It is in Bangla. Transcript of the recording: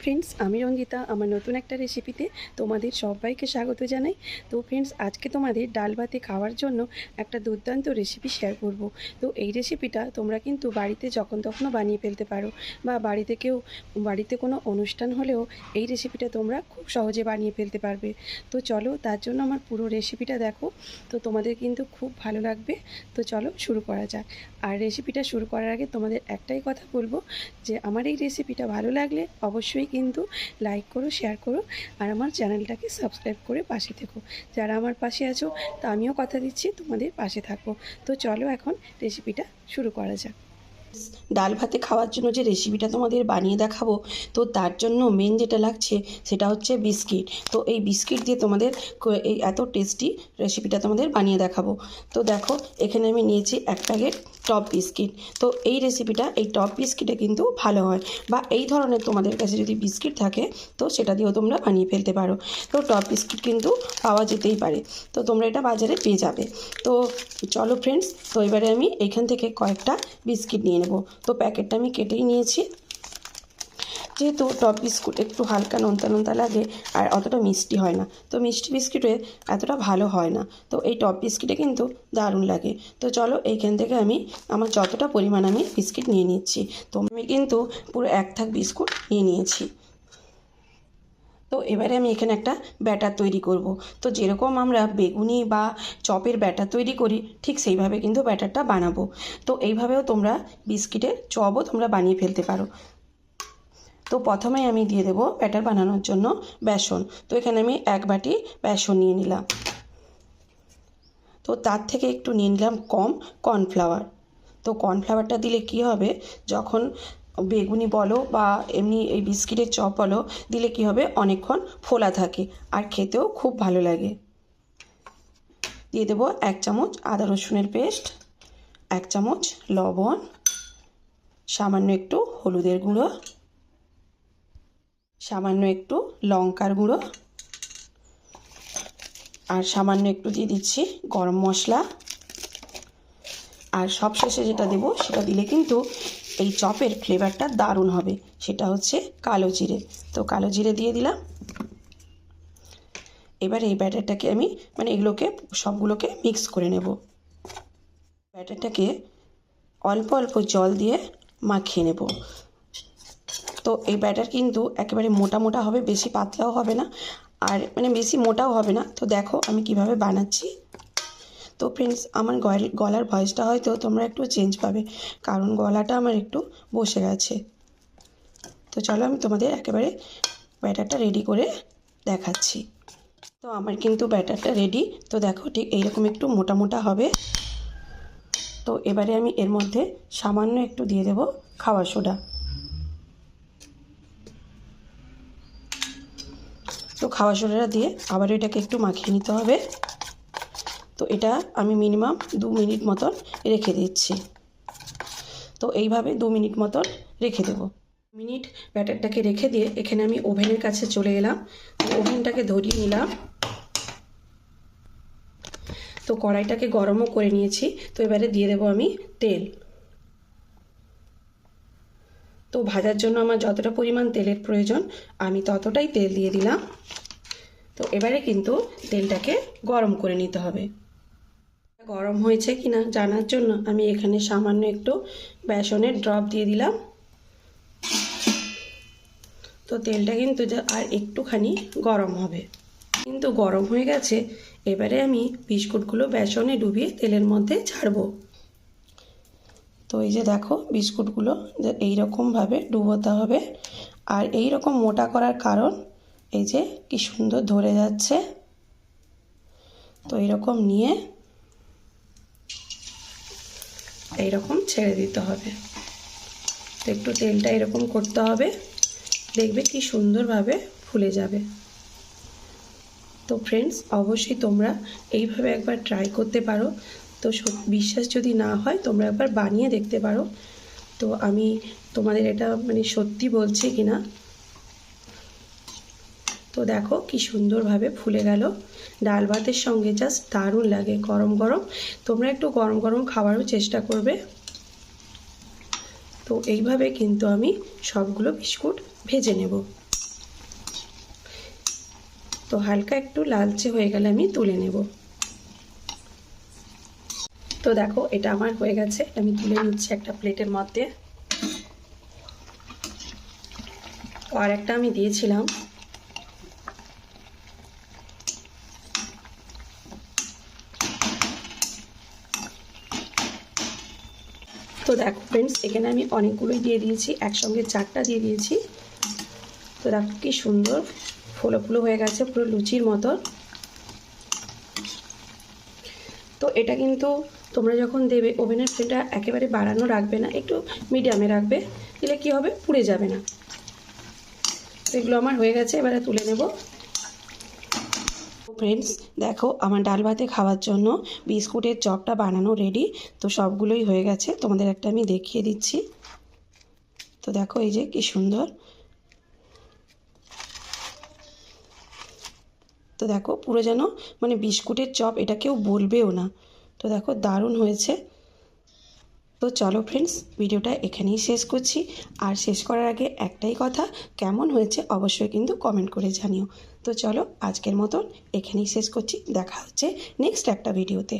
ফ্রেন্ডস আমি রঞ্জিতা আমার নতুন একটা রেসিপিতে তোমাদের সবাইকে স্বাগত জানাই। তো ফ্রেন্ডস আজকে তোমাদের ডাল ভাতে খাওয়ার জন্য একটা দুর্দান্ত রেসিপি শেয়ার করব। তো এই রেসিপিটা তোমরা কিন্তু বাড়িতে যখন তখনও বানিয়ে ফেলতে পারো বা বাড়িতে কেউ, বাড়িতে কোনো অনুষ্ঠান হলেও এই রেসিপিটা তোমরা খুব সহজে বানিয়ে ফেলতে পারবে। তো চলো তার জন্য আমার পুরো রেসিপিটা দেখো। তো তোমাদের কিন্তু খুব ভালো লাগবে। তো চলো শুরু করা যাক। আর রেসিপিটা শুরু করার আগে তোমাদের একটাই কথা বলব যে আমার এই রেসিপিটা ভালো লাগলে অবশ্যই কিন্তু লাইক করো শেয়ার করো আর আমার চ্যানেলটাকে সাবস্ক্রাইব করে পাশে থেকো। যারা আমার পাশে আছো, তা আমিও কথা দিচ্ছি, তোমাদের পাশে থাকব। তো চলো এখন রেসিপিটা শুরু করা যাক। ডাল ভাতে খাওয়ার জন্য যে রেসিপিটা তোমাদের বানিয়ে দেখাবো, তো তার জন্য মেন যেটা লাগছে সেটা হচ্ছে বিস্কিট। তো এই বিস্কিট দিয়ে তোমাদের এই এত টেস্টি রেসিপিটা তোমাদের বানিয়ে দেখাবো। তো দেখো, এখানে আমি নিয়েছি এক প্যাকেট টপ বিস্কিট তো এই রেসিপিটা এই টপ বিস্কিটে কিন্তু ভালো হয়। বা এই ধরনের তোমাদের কাছে যদি বিস্কিট থাকে, তো সেটা দিয়েও তোমরা বানিয়ে ফেলতে পারো। তো টপ বিস্কিট কিন্তু পাওয়া যেতেই পারে। তো তোমরা এটা বাজারে পেয়ে যাবে। তো চলো ফ্রেন্ডস তো এবারে আমি এখান থেকে কয়েকটা বিস্কিট নিয়ে নেব। তো প্যাকেটটা আমি কেটেই নিয়েছি। যেহেতু টপ বিস্কুট একটু হালকা নোনতা নোনতা লাগে আর অতটা মিষ্টি হয় না। তো মিষ্টি বিস্কিটে এতটা ভালো হয় না। তো এই টপ বিস্কিটে কিন্তু দারুণ লাগে। তো চলো এইখান থেকে আমি আমার যতটা পরিমাণ আমি বিস্কিট নিয়ে নিচ্ছি। তো আমি কিন্তু পুরো এক থাক বিস্কুট নিয়ে নিয়েছি। তো এবারে আমি এখানে একটা ব্যাটার তৈরি করব। তো যেরকম আমরা বেগুনি বা চপের ব্যাটার তৈরি করি, ঠিক সেইভাবে কিন্তু ব্যাটারটা বানাবো। তো এইভাবেও তোমরা বিস্কিটের চপও তোমরা বানিয়ে ফেলতে পারো। তো প্রথমে আমি দিয়ে দেবো ব্যাটার বানানোর জন্য বেসন। তো এখানে আমি এক বাটি বেসন নিয়ে নিলাম। তো তার থেকে একটু নিয়ে নিলাম কম কর্নফ্লাওয়ার। তো কর্নফ্লাওয়ারটা দিলে কি হবে? যখন বেগুনি বলো বা এমনি এই বিস্কিটের চপ বলো, দিলে কি হবে? অনেকক্ষণ ফোলা থাকে আর খেতেও খুব ভালো লাগে। দিয়ে দেবো এক চামচ আদা রসুনের পেস্ট, এক চামচ লবণ, সামান্য একটু হলুদের গুঁড়ো সামান্য একটু লঙ্কার গুঁড়ো। আর সামান্য একটু দিয়ে দিচ্ছি গরম মশলা। আর সবশেষে যেটা দেবো সেটা দিলে কিন্তু এই চপের ফ্লেভারটা দারুণ হবে। সেটা হচ্ছে কালো জিরে। তো কালো জিরে দিয়ে দিলাম। এবার এই ব্যাটারটাকে আমি মানে এগুলোকে, সবগুলোকে মিক্স করে নেব। ব্যাটারটাকে অল্প অল্প জল দিয়ে মাখিয়ে নেব। তো এই ব্যাটার কিন্তু একেবারে মোটা মোটা হবে, বেশি পাতলাও হবে না আর মানে বেশি মোটাও হবে না। তো দেখো আমি কীভাবে বানাচ্ছি। তো ফ্রেন্ডস আমার গল- গলার ভয়েসটা হয়তো তোমরা একটু চেঞ্জ পাবে, কারণ গলাটা আমার একটু বসে গেছে। তো চলো আমি তোমাদের একেবারে ব্যাটারটা রেডি করে দেখাচ্ছি। তো আমার কিন্তু ব্যাটারটা রেডি তো দেখো ঠিক এইরকম একটু মোটা মোটা হবে। তো এবারে আমি এর মধ্যে সামান্য একটু দিয়ে দেবো খাওয়া সোডা। তো খাওয়া সোডাটা দিয়ে আবার এটাকে একটু মাখিয়ে নিতে হবে। তো এটা আমি মিনিমাম দু মিনিট মতন রেখে দিচ্ছি। তো এইভাবে দু মিনিট মতন রেখে দেবো। মিনিট ব্যাটারটাকে রেখে দিয়ে এখানে আমি ওভেনের কাছে চলে এলাম। ওভেনটাকে ধরিয়ে নিলাম। তো কড়াইটাকে গরমও করে নিয়েছি। তো এবারে দিয়ে দেবো আমি তেল তো ভাজার জন্য আমার যতটা পরিমাণ তেলের প্রয়োজন, আমি ততটাই তেল দিয়ে দিলাম। তো এবারে কিন্তু তেলটাকে গরম করে নিতে হবে। গরম হয়েছে কি না জানার জন্য আমি এখানে সামান্য একটু বেসনের ড্রপ দিয়ে দিলাম। তো তেলটা কিন্তু আর একটুখানি গরম হবে। কিন্তু গরম হয়ে গেছে, এবারে আমি বিস্কুটগুলো বেসনে ডুবিয়ে তেলের মধ্যে ছাড়বো। তো এই যে দেখো বিস্কুটগুলো যে এইরকমভাবে ডুবোতে হবে। আর এই রকম মোটা করার কারণ এই যে কি সুন্দর ধরে যাচ্ছে। তো এরকম নিয়ে এইরকম ছেড়ে দিতে হবে। তো একটু তেলটা এরকম করতে হবে, দেখবে কি সুন্দরভাবে ফুলে যাবে। তো ফ্রেন্ডস অবশ্যই তোমরা এইভাবে একবার ট্রাই করতে পারো। তো বিশ্বাস যদি না হয়, তোমরা একবার বানিয়ে দেখতে পারো। তো আমি তোমাদের এটা মানে সত্যি বলছি কি না? তো দেখো কি সুন্দরভাবে ফুলে গেল। ডাল ভাতের সঙ্গে জাস্ট দারুণ লাগে, গরম গরম। তোমরা একটু গরম গরম খাওয়ারও চেষ্টা করবে। তো এইভাবে কিন্তু আমি সবগুলো বিস্কুট ভেজে নেব। তো হালকা একটু লালচে হয়ে গেলে আমি তুলে নেব। তো দেখো, এটা আমার হয়ে গেছে। আমি তুলে নিচ্ছি একটা প্লেটের মধ্যে। আর একটা আমি দিয়েছিলাম। তো দেখো ফ্রেন্ডস এখানে আমি অনেকগুলোই দিয়ে দিয়েছি, একসঙ্গে চারটা দিয়ে দিয়েছি। তো দেখো কি সুন্দর ফুলো ফুলো হয়ে গেছে, পুরো লুচির মতো। তো এটা কিন্তু তোমরা যখন দেবে ওভেনের ফ্লেমটা একেবারে বাড়ানো রাখবে না, একটু মিডিয়ামে রাখবে, দিলে কি হবে? পুড়ে যাবে না। এগুলো আমার হয়ে গেছে, এবারে তুলে নেব। ফ্রেন্ডস দেখো আমার ডাল ভাতে খাওয়ার জন্য বিস্কুটের চপটা বানানো রেডি তো সবগুলোই হয়ে গেছে। তোমাদের একটা আমি দেখিয়ে দিচ্ছি। তো দেখো এই যে কি সুন্দর। তো দেখো পুরো যেন মানে বিস্কুটের চপ, এটা কেউ বলবেও না। তো দেখো, দারুণ হয়েছে। তো চলো ফ্রেন্ডস ভিডিওটা এখানেই শেষ করছি। আর শেষ করার আগে একটাই কথা, কেমন হয়েছে অবশ্যই কিন্তু কমেন্ট করে জানিও। তো চলো, আজকের মতন এখানেই শেষ করছি। দেখা হচ্ছে নেক্সট একটা ভিডিওতে